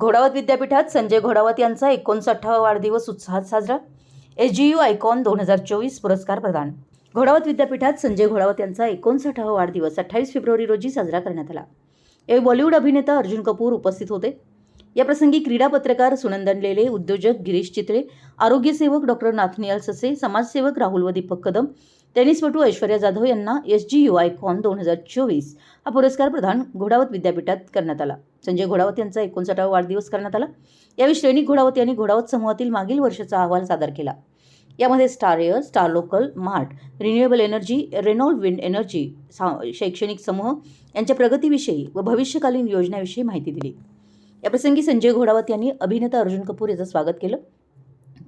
घोडावत विद्यापीठात संजय घोडावत यांचा एकोणसाठावा वाढदिवस उत्साहात साजरा. एस जी यू आयकॉन दोन हजार चोवीस पुरस्कार प्रदान. घोडावत विद्यापीठात संजय घोडावत यांचा एकोणसाठावा वाढदिवस अठ्ठावीस फेब्रुवारी रोजी साजरा करण्यात आला. यावेळी बॉलिवूड अभिनेता अर्जुन कपूर उपस्थित होते. याप्रसंगी क्रीडा पत्रकार सुनंदन लेले उद्योजक गिरीश चित्रे आरोग्यसेवक डॉक्टर नाथनियाल ससे समाजसेवक राहुल व दीपक कदम टेनिसपटू ऐश्वर्या जाधव यांना एस जी यू आयकॉन दोन हजार चोवीस हा पुरस्कार प्रदान घोडावत विद्यापीठात करण्यात आला. संजय घोडावत यांचा एकोणसाठावा वाढदिवस करण्यात आला. यावेळी श्रेणी घोडावत यांनी घोडावत समूहातील मागील वर्षाचा अहवाल सादर केला. यामध्ये star air star local mart renewable energy Reynold wind energy सा- शैक्षणिक समूह यांच्या प्रगतीविषयी व भविष्यकालीन योजनाविषयी माहिती दिली. याप्रसंगी संजय घोडावत यांनी अभिनेता अर्जुन कपूर याचं स्वागत केलं.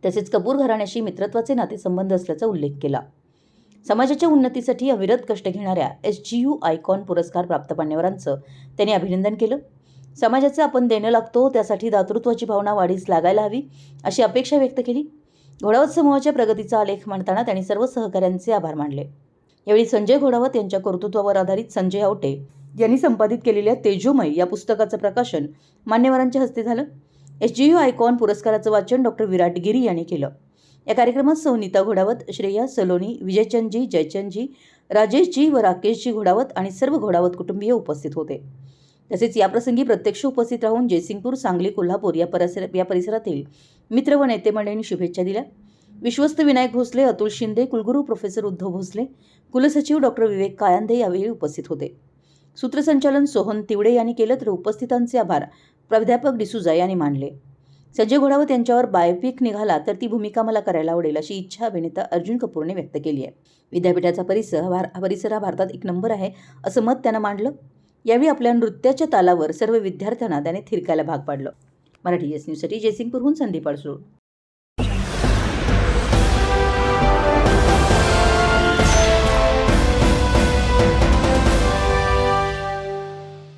तसेच कपूर घराण्याशी मित्रत्वाचे नातेसंबंध असल्याचा उल्लेख केला. समाजाच्या उन्नतीसाठी अविरत कष्ट घेणाऱ्या एस जी यू आयकॉन पुरस्कार प्राप्त मान्यवरांचं त्यांनी अभिनंदन केलं. समाजाचं आपण देणं लागतो त्यासाठी दातृत्वाची भावना वाढीस लागायला हवी अशी अपेक्षा व्यक्त केली. घोडावत समूहाच्या प्रगतीचा आलेख मांडताना त्यांनी सर्व सहकाऱ्यांचे आभार मानले. यावेळी संजय घोडावत यांच्या कर्तृत्वावर आधारित संजय आवटे यांनी संपादित केलेल्या तेजोमय या पुस्तकाचं प्रकाशन मान्यवरांच्या हस्ते झालं. एस जी यू आयकॉन पुरस्काराचं वाचन डॉक्टर विराट गिरी यांनी केलं. या कार्यक्रमात सौनीता घोडावत श्रेया सलोनी विजयचंदजी जयचंदजी राजेशजी व राकेशजी घोडावत आणि सर्व घोडावत कुटुंबीय उपस्थित होते. तसेच याप्रसंगी प्रत्यक्ष उपस्थित राहून जयसिंगपूर सांगली कोल्हापूर या परिसर या परिसरातील मित्र व नेते मंडळींनी शुभेच्छा दिल्या. विश्वस्त विनायक भोसले अतुल शिंदे कुलगुरू प्रोफेसर उद्धव भोसले कुलसचिव डॉक्टर विवेक कायांदे यावेळी उपस्थित होते. सूत्रसंचालन सोहन तिवडे यांनी केलं तर उपस्थितांचे आभार. प्राध्यापक डिसुजा यांनी मानले. सजय घोडावत यांच्यावर बायोपिक निघाला तर ती भूमिका मला करायला आवडेल अशी इच्छा अभिनेता अर्जुन कपूरने व्यक्त केली आहे विद्यापीठाचा परिसर भार परिसर हा भारतात एक नंबर आहे असं मत त्यानं मांडलं. यावेळी आपल्या नृत्याच्या तालावर सर्व विद्यार्थ्यांना त्याने थिरकायला भाग पाडलं. मराठी एस न्यूजसाठी जयसिंगपूरहून संदीप अडसूळ.